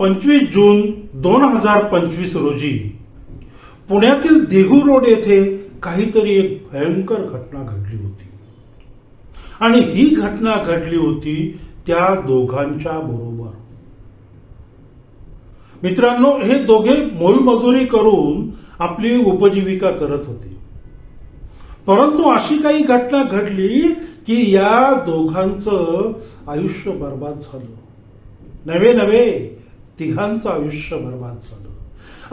पंचवीस जून दोन हजार पंचवीस रोजी पुण्यातील देहू रोड येथे काहीतरी एक भयंकर घटना घडली होती. आणि ही घटना घडली होती त्या दोघांच्या बरोबर. मित्रांनो हे दोघे मोलमजुरी करून आपली उपजीविका करत होते. परंतु अशी काही घटना घडली की या दोघांचं आयुष्य बर्बाद झालं. नवे नवे तिघांचं आयुष्य बर्बाद झालं.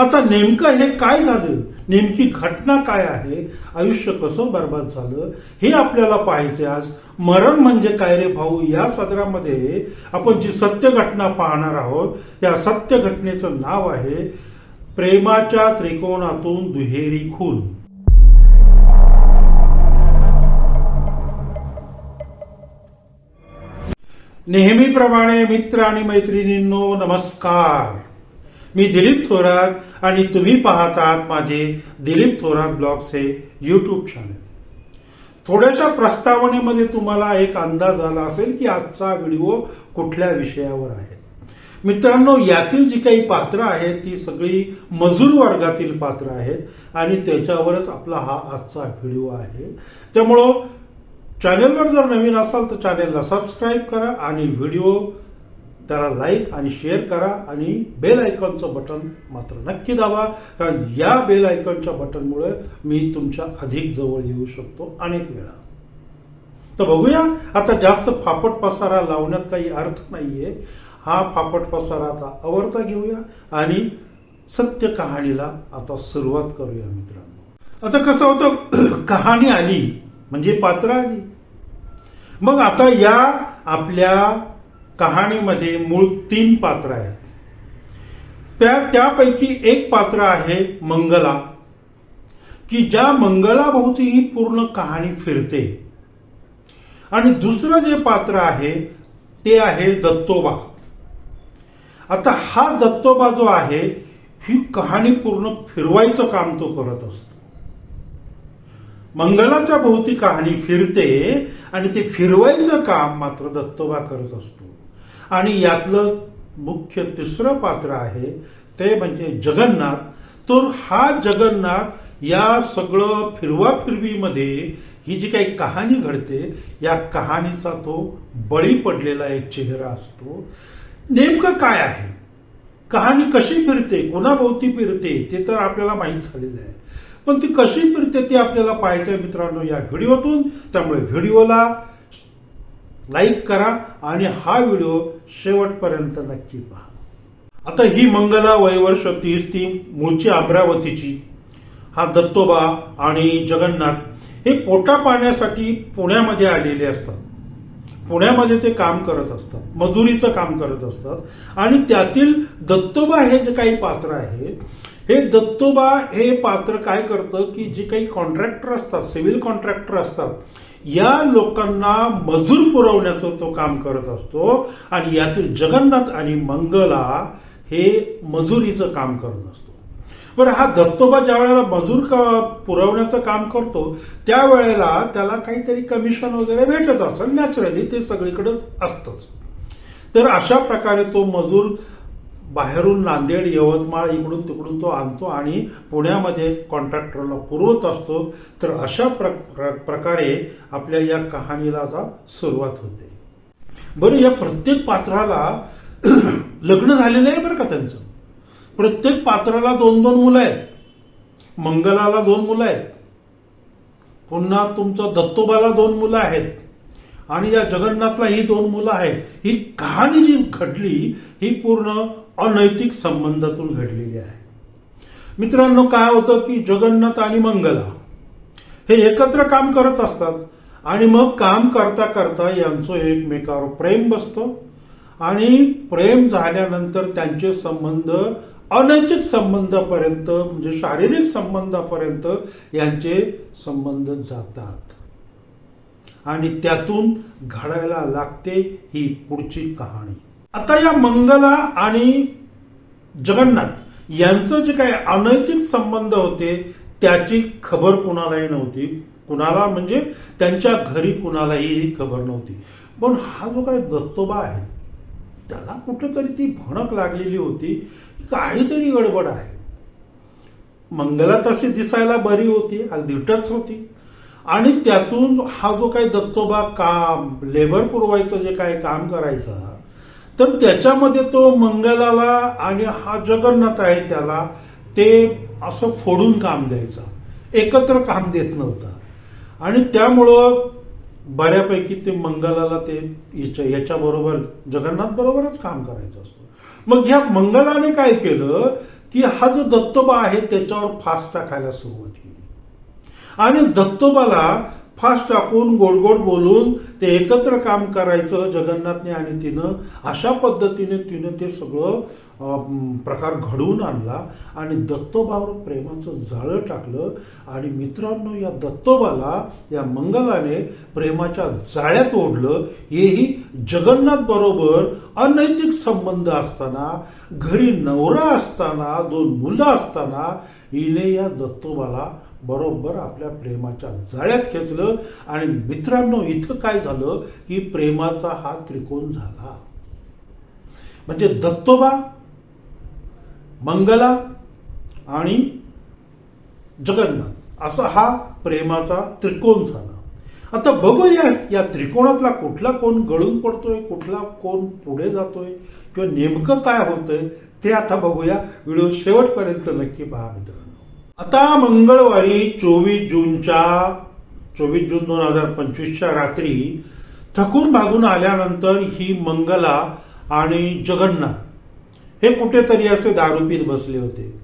आता नेमकं हे काय झालं? नेमकी घटना काय आहे? आयुष्य कसं बर्बाद झालं? हे आपल्याला पाहायचे आज. मरण म्हणजे काय रे भाऊ? या सदरामध्ये आपण जी सत्य घटना पाहणार आहोत या सत्य घटनेचं नाव आहे प्रेमाच्या त्रिकोणातून दुहेरी खून. नेहमीप्रमाणे मित्र आणि मैत्रिणींनो नमस्कार. मी दिलीप थोरात आणि तुम्ही पाहतात माझे दिलीप थोरात ब्लॉग्स हे चॅनल थोड्याशा प्रस्तावनेमध्ये तुम्हाला एक अंदाज आला असेल की आजचा व्हिडिओ कुठल्या विषयावर आहे. मित्रांनो यातील जी काही पात्र आहेत ती सगळी मजूर वर्गातील पात्र आहेत आणि त्याच्यावरच आपला हा आजचा व्हिडिओ आहे. त्यामुळं चॅनेलवर जर नवीन असाल तर चॅनेलला सबस्क्राईब करा आणि व्हिडिओ त्याला लाईक आणि शेअर करा आणि बेल आयकॉनचं बटन मात्र नक्की दाबा कारण या बेल आयकॉनच्या बटनमुळे मी तुमच्या अधिक जवळ येऊ शकतो अनेक वेळा. तर बघूया आता जास्त फापट पसारा लावण्यात काही अर्थ नाहीये. हा फापट पसारा आता अवर्ता घेऊया आणि सत्य कहाणीला आता सुरुवात करूया मित्रांनो. आता कसं होतं कहाणी आली. म्हणजे पात्र आली. मग आता या आपल्या कहाणीमध्ये मूळ तीन पात्र आहेत. त्या त्यापैकी एक पात्र आहे मंगला की ज्या मंगलाभोवती ही पूर्ण कहाणी फिरते. आणि दुसरं जे पात्र आहे ते आहे दत्तोबा. आता हा दत्तोबा जो आहे ही कहाणी पूर्ण फिरवायचं काम तो करत असतो. मंगलाच्या भोवती कहाणी फिरते आणि ते फिरवायचं काम मात्र दत्तोबा करत असतो. आणि यातलं मुख्य तिसरं पात्र आहे ते म्हणजे जगन्नाथ. तर हा जगन्नाथ या सगळं फिरवा फिरवीमध्ये ही जी काही कहाणी घडते या कहाणीचा तो बळी पडलेला एक चेहरा असतो. नेमकं काय आहे? कहाणी कशी फिरते? कोणाभोवती फिरते? ते तर आपल्याला माहीत झालेलं आहे. पण ती कशी फिरते ते आपल्याला पाहायचं आहे मित्रांनो या व्हिडिओतून. त्यामुळे व्हिडिओला लाईक करा आणि हा व्हिडिओ शेवटपर्यंत नक्की पहा. आता ही मंगला वयवर्ष तीस ती मूळची अमरावतीची हा दत्तोबा आणि जगन्नाथ हे पोटा पाण्यासाठी पुण्यामध्ये आलेले असतात. पुण्यामध्ये ते काम करत असतात मजुरीचं काम करत असतात. आणि त्यातील दत्तोबा हे जे काही पात्र आहे हे दत्तोबा हे पात्र काय करतं की जे काही कॉन्ट्रॅक्टर असतात सिव्हिल कॉन्ट्रॅक्टर असतात या लोकांना मजूर पुरवण्याचं तो काम करत असतो आणि यातील जगन्नाथ आणि मंगला हे मजुरीचं काम करत असतो. बरं हा दत्तोबा ज्या वेळेला मजूर का पुरवण्याचं काम करतो त्यावेळेला त्याला काहीतरी कमिशन वगैरे भेटत असेल नॅचरली ते सगळीकडे असतंच. तर अशा प्रकारे तो मजूर बाहेरून नांदेड यवतमाळ इकडून तिकडून तो आणतो आणि पुण्यामध्ये कॉन्ट्रॅक्टरला पुरवत असतो. तर अशा प्र प्र- प्रकारे आपल्या या कहाणीला आता सुरुवात होते. बरं या प्रत्येक पात्राला लग्न झालेलं आहे बरं का त्यांचं? प्रत्येक पात्राला दोन दोन मुलं आहेत. मंगलाला दोन मुलं आहेत. पुन्हा तुमचं दत्तोबाला दोन मुलं आहेत. आणि या जगन्नाथला ही दोन मुलं आहेत. ही कहाणी जी घडली ही पूर्ण अनैतिक संबंधातून घडलेली आहे. मित्रांनो काय होतं की जगन्नाथ आणि मंगला हे एकत्र काम करत असतात आणि मग काम करता करता यांचं एकमेकावर प्रेम बसतं आणि प्रेम झाल्यानंतर त्यांचे संबंध अनैतिक संबंधापर्यंत म्हणजे शारीरिक संबंधापर्यंत यांचे संबंध जातात. आणि त्यातून घडायला लागते ही पुढची कहाणी. आता या मंगला आणि जगन्नाथ यांचं जे काही अनैतिक संबंध होते त्याची खबर कुणालाही नव्हती. कुणाला म्हणजे त्यांच्या घरी कुणालाही ही खबर नव्हती. पण हा जो काही दत्तोबा आहे त्याला कुठेतरी ती भणक लागलेली होती. काहीतरी गडबड आहे. मंगला तशी दिसायला बरी होती अगदी टच होती. आणि त्यातून हा जो काही दत्तोबा काम लेबर पुरवायचं जे काही काम करायचं तर त्याच्यामध्ये तो मंगलाला आणि हा जगन्नाथ आहे त्याला ते असं फोडून काम द्यायचा. एकत्र काम देत नव्हता. आणि त्यामुळं बऱ्यापैकी ते मंगलाला ते याच्या याच्याबरोबर जगन्नाथ बरोबरच काम करायचं असतं. मग ह्या मंगलाने काय केलं की हा जो दत्तोबा आहे त्याच्यावर फास टाकायला सुरुवात केली. आणि दत्तोबाला फास्ट टाकून गोड गोड बोलून ते एकत्र काम करायचं जगन्नाथने आणि तिनं. अशा पद्धतीने तिनं ते सगळं प्रकार घडवून आणला आणि दत्तोबावर प्रेमाचं जाळं टाकलं. आणि मित्रांनो या दत्तोबाला या मंगलाने प्रेमाच्या जाळ्यात ओढलं. हेही जगन्नाथ बरोबर अनैतिक संबंध असताना घरी नवरा असताना दोन मुलं असताना हिने या दत्तोबाला बरोबर आपल्या प्रेमाच्या जाळ्यात खेचलं आणि मित्रांनो इथं काय झालं की प्रेमाचा हा त्रिकोण झाला. म्हणजे दत्तोबा मंगला आणि जगन्नाथ असा हा प्रेमाचा त्रिकोण झाला. आता बघूया या त्रिकोणातला कुठला कोण गळून पडतोय कुठला कोण पुढे जातोय किंवा नेमकं काय होतंय ते आता बघूया. व्हिडिओ शेवटपर्यंत नक्की पहा मित्र आता मंगळवारी चोवीस जूनच्या चोवीस जून दोन हजार पंचवीसच्या रात्री थकून भागून आल्यानंतर ही मंगला आणि जगन्नाथ हे कुठेतरी असे दारू पीत बसले होते.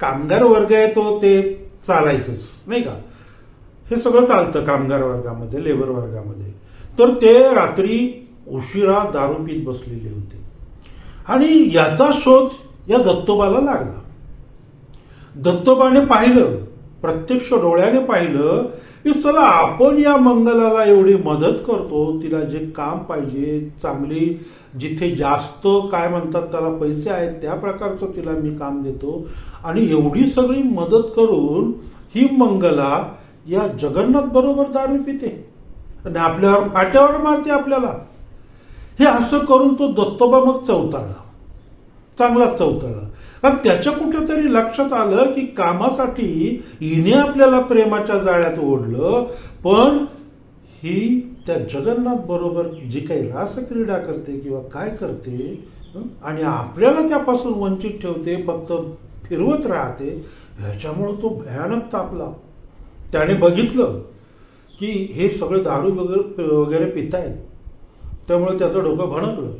कामगार वर्ग आहे तो ते चालायचंच नाही का? हे सगळं चालतं कामगार वर्गामध्ये लेबर वर्गामध्ये. तर ते रात्री उशिरा दारू पीत बसलेले होते. आणि याचा शोध या दत्तोबाला लागला. दत्तोबाने पाहिलं प्रत्यक्ष डोळ्याने पाहिलं की चला आपण या मंगलाला एवढी मदत करतो तिला जे काम पाहिजे चांगली जिथे जास्त काय म्हणतात त्याला पैसे आहेत त्या प्रकारचं तिला मी काम देतो. आणि एवढी सगळी मदत करून ही मंगला या जगन्नाथ बरोबर दारू पिते. आणि आपल्यावर फाट्यावर मारते आपल्याला. हे असं करून तो दत्तोबा मग चौताळला चांगला चौतळला कारण त्याच्या कुठेतरी लक्षात आलं की कामासाठी हिने आपल्याला प्रेमाच्या जाळ्यात ओढलं पण ही त्या जगन्नाथ बरोबर जी काही रासक्रीडा करते किंवा काय करते आणि आपल्याला त्यापासून वंचित ठेवते फक्त फिरवत राहते ह्याच्यामुळं तो भयानक तापला त्याने बघितलं की हे सगळे दारू वगैरे वगैरे पितायत. त्यामुळे त्याचं डोकं भणकलं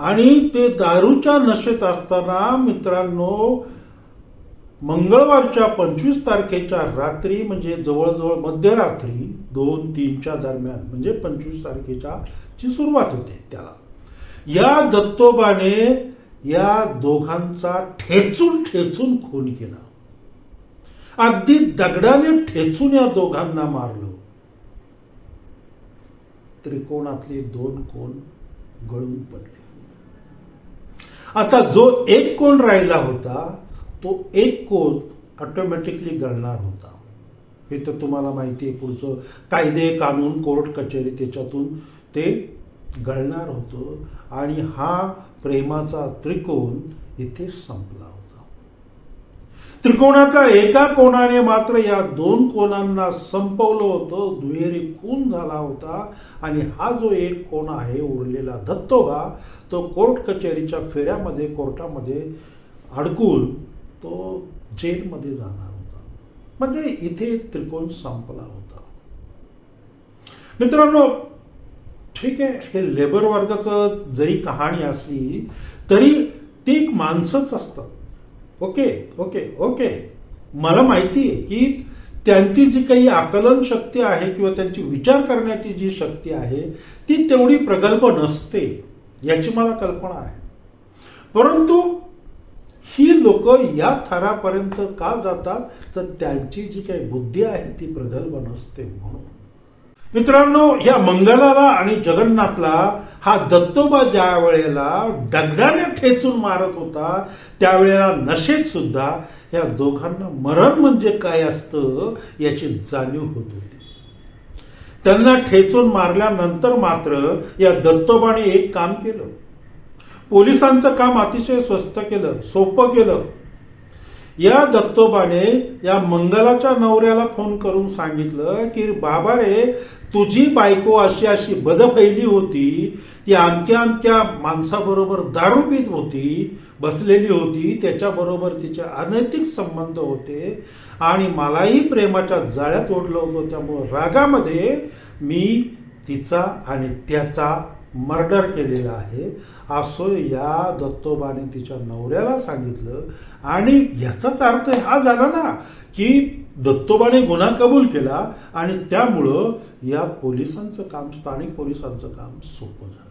आणि ते दारूच्या नशेत असताना मित्रांनो मंगळवारच्या पंचवीस तारखेच्या रात्री म्हणजे जवळजवळ मध्यरात्री दोन तीनच्या दरम्यान म्हणजे पंचवीस तारखेच्या ची सुरुवात होते त्याला. या दत्तोबाने या दोघांचा ठेचून ठेचून खून केला. अगदी दगडाने ठेचून या दोघांना मारलं. त्रिकोणातले दोन कोण गळून पडले. आता जो एक कोण राहिला होता तो एक कोण ऑटोमॅटिकली गळणार होता. हे तर तुम्हाला माहिती आहे पुढचं. कायदे कानून कोर्ट कचेरी त्याच्यातून ते गळणार होतं. आणि हा प्रेमाचा त्रिकोण इथे संपला होता. त्रिकोणाच्या एका कोणाने मात्र या दोन कोणांना संपवलं होतं. दुहेरी खून झाला होता. आणि हा जो एक कोण आहे उरलेला दत्तोबा तो कोर्ट कचेरीच्या फेऱ्यामध्ये कोर्टामध्ये अडकून तो जेलमध्ये जाणार होता. म्हणजे इथे त्रिकोण संपला होता. मित्रांनो ठीक आहे हे लेबर वर्गाचं जरी कहाणी असली तरी ती एक माणसंच असतात. Okay okay okay. मला माहिती आहे की त्यांची जी काही आकलन शक्ती आहे किंवा त्यांची विचार करण्याची जी शक्ती आहे ती तेवढी प्रगल्भ नसते याची मला कल्पना आहे. परंतु ही लोक या थरापर्यंत का जातात? तर त्यांची जी काही बुद्धी आहे ती प्रगल्भ नसते म्हणून. मित्रांनो या मंगलाला आणि जगन्नाथला हा दत्तोबा ज्या वेळेला दगडाने ठेचून मारत होता त्यावेळेला नशेत सुद्धा या दोघांना मरण म्हणजे काय असतं याची जाणीव होत होती. त्यांना ठेचून मारल्यानंतर मात्र या दत्तोबाने एक काम केलं. पोलिसांचं काम अतिशय स्वस्त केलं सोपं केलं. या दत्तोबाने या मंगलाच्या नवऱ्याला फोन करून सांगितलं की बाबा रे तुझी बायको अशी अशी बदफैली होती. ती आमच्या आमच्या माणसाबरोबर दारू पित होती बसलेली होती. त्याच्याबरोबर तिचे अनैतिक संबंध होते आणि मलाही प्रेमाच्या जाळ्यात ओढलं होतं. त्यामुळं रागामध्ये मी तिचा आणि त्याचा मर्डर केलेला आहे. असं या दत्तोबाने तिच्या नवऱ्याला सांगितलं. आणि ह्याचाच अर्थ हा झाला ना की दत्तोबाने गुन्हा कबूल केला आणि त्यामुळं या पोलिसांचं काम स्थानिक पोलिसांचं काम सोपं झालं.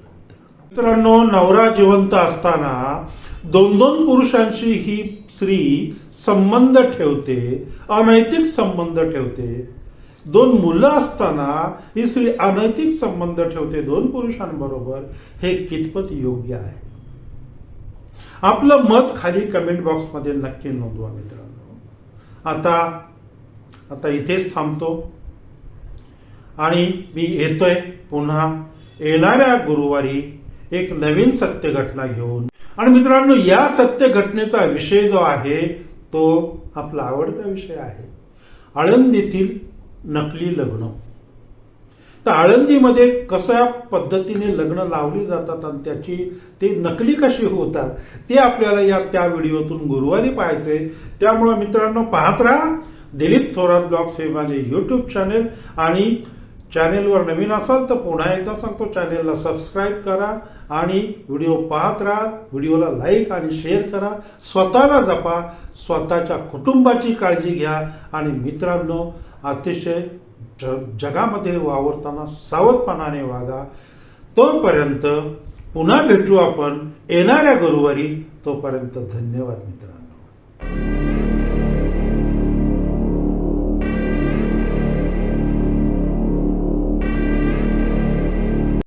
मित्रांनो नवरा जिवंत असताना दोन दोन पुरुषांशी ही स्त्री संबंध ठेवते अनैतिक संबंध ठेवते. दोन मुलं असताना ही स्त्री अनैतिक संबंध ठेवते दोन पुरुषांबरोबर हे कितपत योग्य आहे? आपलं मत खाली कमेंट बॉक्समध्ये नक्की नोंदवा मित्रांनो. आता आता इथेच थांबतो. आणि मी येतोय पुन्हा येणाऱ्या गुरुवारी एक नवीन सत्य घटना घेऊन. आणि मित्रांनो या सत्य घटनेचा विषय जो आहे तो आपला आवडता विषय आहे. आळंदीतील नकली लग्न. तर आळंदीमध्ये कशा पद्धतीने लग्न लावली जातात आणि त्याची ते नकली कशी होतात ते आपल्याला या त्या व्हिडिओतून गुरुवारी पाहायचे त्यामुळे मित्रांनो पाहत राहा. दिलीप थोरात ब्लॉग्स हे माझे यूट्यूब चॅनेल आणि चॅनेलवर नवीन असाल तर पुन्हा एकदा सांगतो चॅनेलला सबस्क्राईब करा आणि व्हिडिओ पाहत राहा. व्हिडिओला लाईक आणि शेअर करा. स्वतःला जपा. स्वतःच्या कुटुंबाची काळजी घ्या. आणि मित्रांनो अतिशय ज- जगामध्ये वावरताना सावधपणाने वागा. तोपर्यंत पुन्हा भेटू आपण येणाऱ्या गुरुवारी. तोपर्यंत धन्यवाद मित्रांनो.